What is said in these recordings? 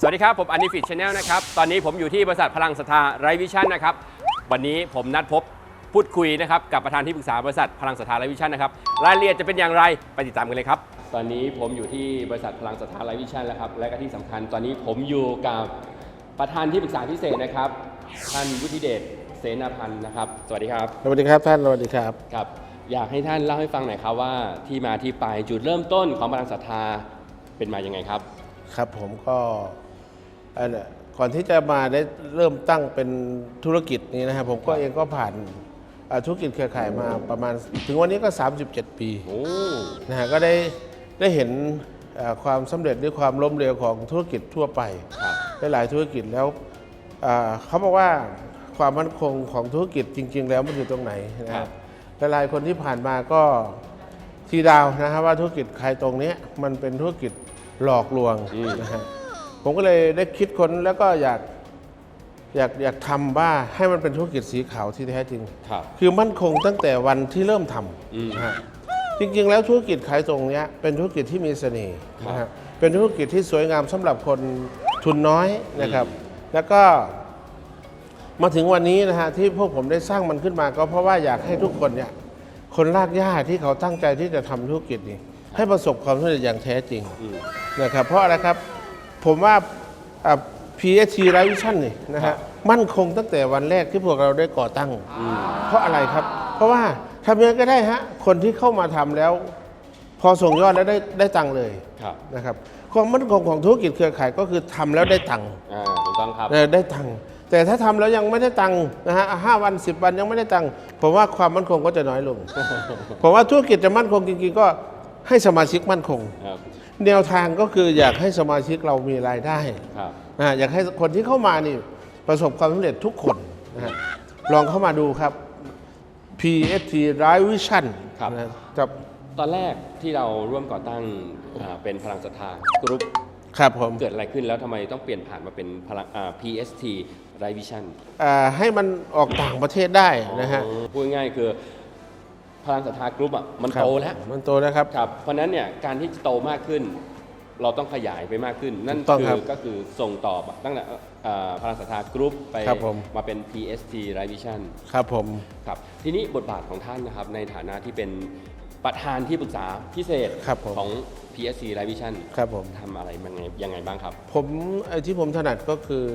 สวัสดีครับ ผมอันนิฟิตชาแนลนะครับ ตอนนี้ผมอยู่ที่บริษัทพลังศรัทธาไรวิชั่นนะครับ วันนี้ผมนัดพบพูดคุยนะครับกับประธานที่ปรึกษาบริษัทพลังศรัทธาไรวิชั่นนะครับรายละเอียดจะเป็นอย่างไรไปติดตามกันเลยครับ ตอนนี้ผมอยู่ที่บริษัทพลังศรัทธาไรวิชั่นแล้วครับ และก็ที่สำคัญตอนนี้ผมอยู่กับประธานที่ปรึกษาพิเศษนะครับ ท่านวุฒิเดชเสนาพันธ์นะครับ สวัสดีครับ สวัสดีครับท่านสวัสดีครับ ครับ อยากให้ท่านเล่าให้ฟังหน่อยครับว่าที่มาที่ไปจุดเริ่มต้นของพลังศรัทธาเป็นมายังไงครับ ครับผมก็เอ่อเนี่ยก่อนที่จะมาได้เริ่มตั้งเป็นธุรกิจนี้นะครับผมก็เองก็ผ่านเอ่อธุรกิจเครือข่ายมาประมาณ ถึงวันนี้ก็ 37 ปีโอ้นะฮะก็ได้ได้เห็นเอ่อความสำเร็จหรือความล้มเหลวของธุรกิจทั่วไปครับได้หลายธุรกิจแล้วเอ่อเขาบอกว่าความมั่นคงของธุรกิจจริง ๆ แล้วมันอยู่ตรงไหนนะคครัรับบหลายๆคนที่ผ่านมาก็ทีดาวนะครับว่าธุรกิจใครตรงเนี้ยมันเป็นธุรกิจ หลอกลวงนะฮะผมก็เลยได้คิดค้นแล้วก็อยากอยากอยากทำว่าให้มันเป็นธุรกิจสีขาวที่แท้จริง ครับ คือมั่นคงตั้งแต่วันที่เริ่มทอืมำนะฮะจริงๆ แล้วธุรกิจขายตรงเนี้ยเป็นธุรกิจที่มีเสน่ห์นะฮะเป็นธุรกิจที่สวยงามสำหรับคนทุนน้อยนะครับ แล้วก็มาถึงวันนี้นะฮะที่พวกผมได้สร้างมันขึ้นมาก็เพราะว่าอยากให้ทุกคนเนี่ยคนรากหญ้าที่เขาตั้งใจที่จะทำธุรกิจนี้ ให้ประสบความสำเร็จอย่างแท้จริงอืมนะครับเพราะอะไรครับผมว่าอ่า PST r i v i s i o n นี่นะครัฮะบมั่นคงตั้งแต่วันแรกที่พวกเราได้ก่อตั้ง เพราะอะไรครับ เพราะว่าทำยังไงก็ได้ฮะคนที่เข้ามาทำแล้ว พอส่งยอดแล้วได้ได้ตังค์เลยครับนะครับความมั่นคงของธุรกิจเครือข่ายก็คือทำแล้วได้ตังค์อ่าถูกต้องครับเออได้ตังค์แต่ถ้าทำแล้วยังไม่ได้ตังค์นะฮะห้าวันสิบวันยังไม่ได้ตังค์ผมว่าความมั่นคงก็จะน้อยลงผมว่าธุรกิจจะมั่นคงจริงๆก็ ให้สมาชิกมั่นคง ครับแนวทางก็คืออยากให้สมาชิกเรามีรายได้ครับ นะฮะอยากให้คนที่เข้ามานี่ประสบความสำเร็จทุกคนนะฮะลองเข้ามาดูครับ PST r i v i s i o n ครับ นะครับตอนแรกที่เราร่วมก่อตั้งอ่าเป็นพลังศรัทธากรุ๊ปครับผม เกิดอะไรขึ้นแล้วทำไมต้องเปลี่ยนผ่านมาเป็นพลังอ่า PST r i v i s i o n อ่าให้มันออกต่างประเทศได้นะฮะ พูดง่ายๆคือ พลังศรัทธากรุ๊ปอะมันครับโตแล้วมันโตนะครับครับ เพราะฉะนั้นเนี่ยการที่จะโตมากขึ้น เราต้องขยายไปมากขึ้น นั่นถูกต้องคืครับอก็คือส่งต่อตั้งแต่อ่าพลังศรัทธากรุ๊ปไปครับผมมาเป็น PST r i v i s i o n ครับผมครับทีนี้บทบาทของท่านนะครับในฐานะที่เป็นประธานที่ปรึกษาพิเศษครับผมของ PSC r i v i s i o n ครับผมทำอะไรยังไงยังไงบ้างครับ ผมไอ้ที่ผมถนัดก็คือ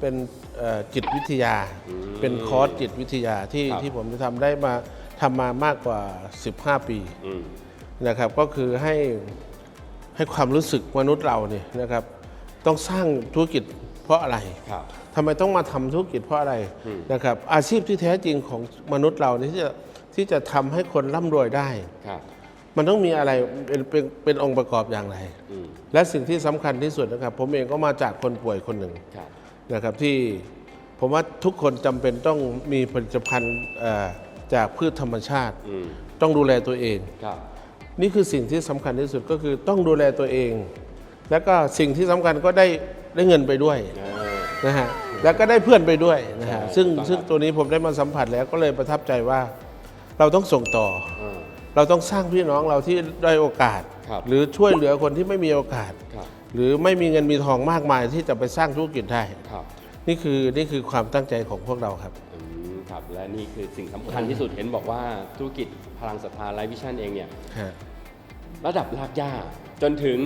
เป็นเอ่อจิตวิทยาอืมเป็นคอร์สจิตวิทยาที่ครับที่ผมจะทำได้มา ทำมามากกว่า 15 ปีอืมนะครับ ก็คือให้ให้ความรู้สึกมนุษย์เราเนี่ยนะครับ ต้องสร้างธุรกิจเพราะอะไรครับทำไมต้องมาทำธุรกิจเพราะอะไรอืมนะครับ อาชีพที่แท้จริงของมนุษย์เราเนี่ยที่จะที่จะทำให้คนร่ำรวยได้ครับมันต้องมีอะไรเป็นเป็นเป็นองค์ประกอบอย่างไรอืมและสิ่งที่สำคัญที่สุดนะครับ ผมเองก็มาจากคนป่วยคนหนึ่งครับนะครับที่ผมว่าทุกคนจำเป็นต้องมีผลิตภัณฑ์เอ่อ จากพืชธรรมชาติอืมต้องดูแลตัวเองครับนี่คือสิ่งที่สำคัญที่สุดก็คือต้องดูแลตัวเอง แล้วก็สิ่งที่สำคัญก็ได้ได้เงินไปด้วยอ่านะฮะแล้วก็ได้เพื่อนไปด้วยนะฮะใช่ซึ่งถูกต้องซึ่งครับตัวนี้ผมได้มาสัมผัสแล้วก็เลยประทับใจว่าเราต้องส่งต่ออ่าเราต้องสร้างพี่น้องเราที่ได้อยโอกาสครับหรือช่วยเหลือคนที่ไม่มีโอกาสครับหรือไม่มีเงินมีทองมากมายที่จะไปสร้างธุรกิจได้ครับนี่คือนี่คือความตั้งใจของพวกเราครับอืม ครับ และนี่คือสิ่งสำคัญที่สุดเห็นบอกว่าธุรกิจพลังศรัทธา r i v i s i o n เองเนี่ยฮะระดับรากหญ้าจนถึง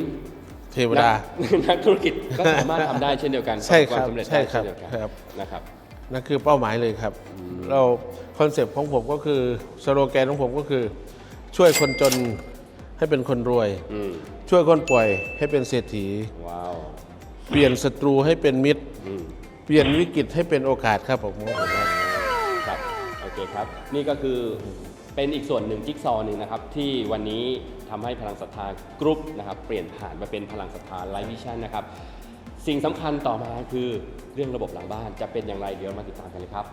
เทวดา นักนักธุรกิจก็สามารถทำได้เช่นเดียวกันใช่ปะสครับวามสำเร็จใช่ได้ครัเช่บนเดียวกันครับ นะครับ นั่นคือเป้าหมายเลยครับ เราคอนเซปต์ของผมก็คือสโลแกนของผมก็คือ ช่วยคนจนให้เป็นคนรวย อืมช่วยคนป่วยให้เป็นเศรษฐี ว้าวเปลี่ยนศัตรูให้เป็นมิตร อืม เปลี่ยนวิกฤตให้เป็นโอกาสครับผม ครับโอเคครับ นี่ก็คือเป็นอีกส่วนหนึ่งจิ๊กซอว์หนึ่งนะครับ ที่วันนี้ทำให้พลังศรัทธากรุ๊ปนะครับ เปลี่ยนผ่านมาเป็นพลังศรัทธาไลฟ์วิชั่นนะครับ สิ่งสำคัญต่อมาคือเรื่องระบบหลังบ้านจะเป็นอย่างไรเดี๋ยวมาติดตามกันเลยครับ